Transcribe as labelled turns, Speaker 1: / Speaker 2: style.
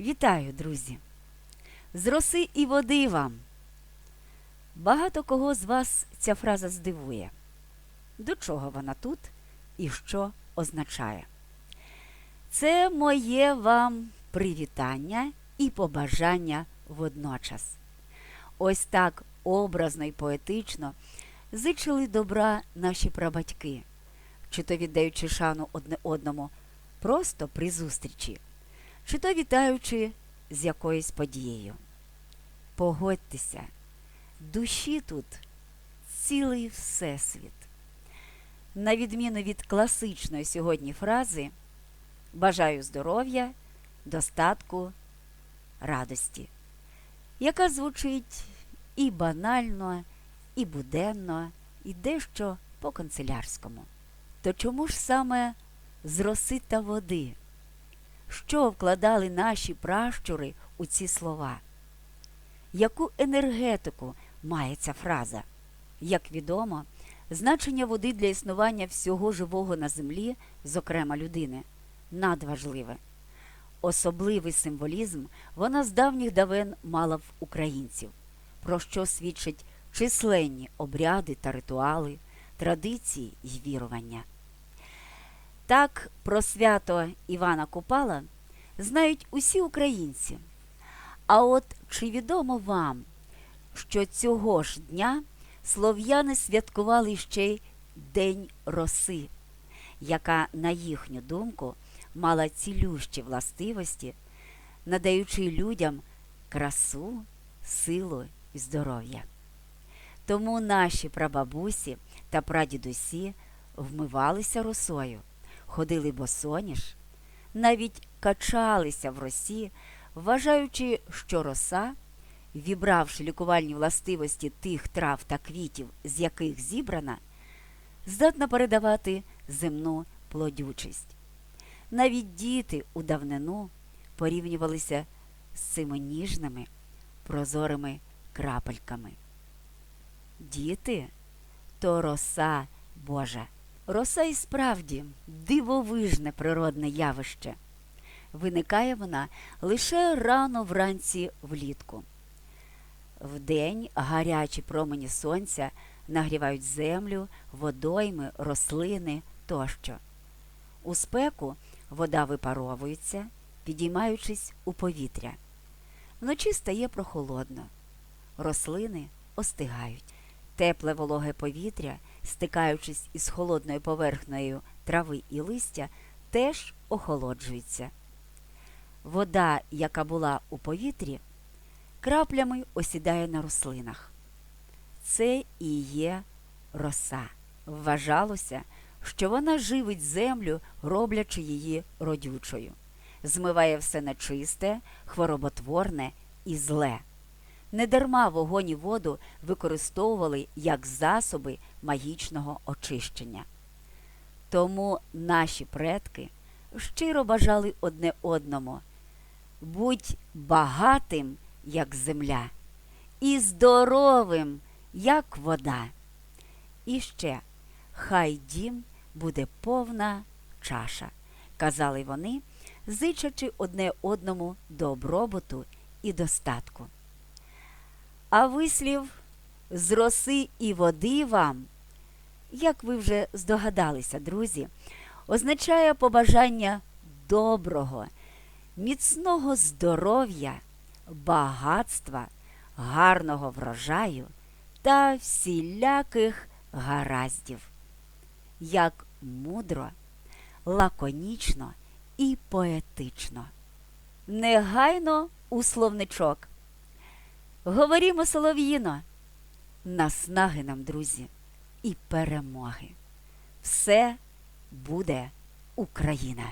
Speaker 1: Вітаю, друзі! З роси і води вам. Багато кого з вас ця фраза здивує. До чого вона тут і що означає? Це моє вам привітання і побажання водночас. Ось так образно і поетично зичили добра наші прабатьки, чи то віддаючи шану одне одному просто при зустрічі, чи то вітаючи з якоюсь подією. Погодьтеся, душі тут цілий всесвіт. На відміну від класичної сьогодні фрази бажаю здоров'я, достатку, радості, яка звучить і банально, і буденно, і дещо по канцелярському. То чому ж саме з роси води? Що вкладали наші пращури у ці слова? Яку енергетику має ця фраза? Як відомо, значення води для існування всього живого на землі, зокрема людини, надважливе. Особливий символізм вона з давніх давен мала в українців, про що свідчать численні обряди та ритуали, традиції й вірування. Так про свято Івана Купала знають усі українці. А от чи відомо вам, що цього ж дня слов'яни святкували ще й День роси, яка, на їхню думку, мала цілющі властивості, надаючи людям красу, силу і здоров'я. Тому наші прабабусі та прадідусі вмивалися росою, ходили босоніж, навіть качалися в росі, вважаючи, що роса, вібравши лікувальні властивості тих трав та квітів, з яких зібрана, здатна передавати земну плодючість. Навіть діти у давнину порівнювалися з цими ніжними, прозорими крапельками. Діти то роса Божа. Роса і справді дивовижне природне явище. Виникає вона лише рано вранці влітку. Вдень гарячі промені сонця нагрівають землю, водойми, рослини тощо. У спеку вода випаровується, підіймаючись у повітря. Вночі стає прохолодно. Рослини остигають. Тепле вологе повітря, стикаючись із холодною поверхнею трави і листя, теж охолоджується. Вода, яка була у повітрі, краплями осідає на рослинах. Це і є роса. Вважалося, що вона живить землю, роблячи її родючою, змиває все нечисте, хвороботворне і зле. Недарма вогонь і воду використовували як засоби магічного очищення. Тому наші предки щиро бажали одне одному будь багатим, як земля, і здоровим, як вода. І ще хай дім буде повна чаша, казали вони, зичачи одне одному добробуту і достатку. А вислів з роси і води вам, як ви вже здогадалися, друзі, означає побажання доброго, міцного здоров'я, багатства, гарного врожаю та всіляких гараздів. Як мудро, лаконічно і поетично. Негайно у словничок. Говорімо солов'їно, наснаги нам, друзі, і перемоги. Все буде Україна!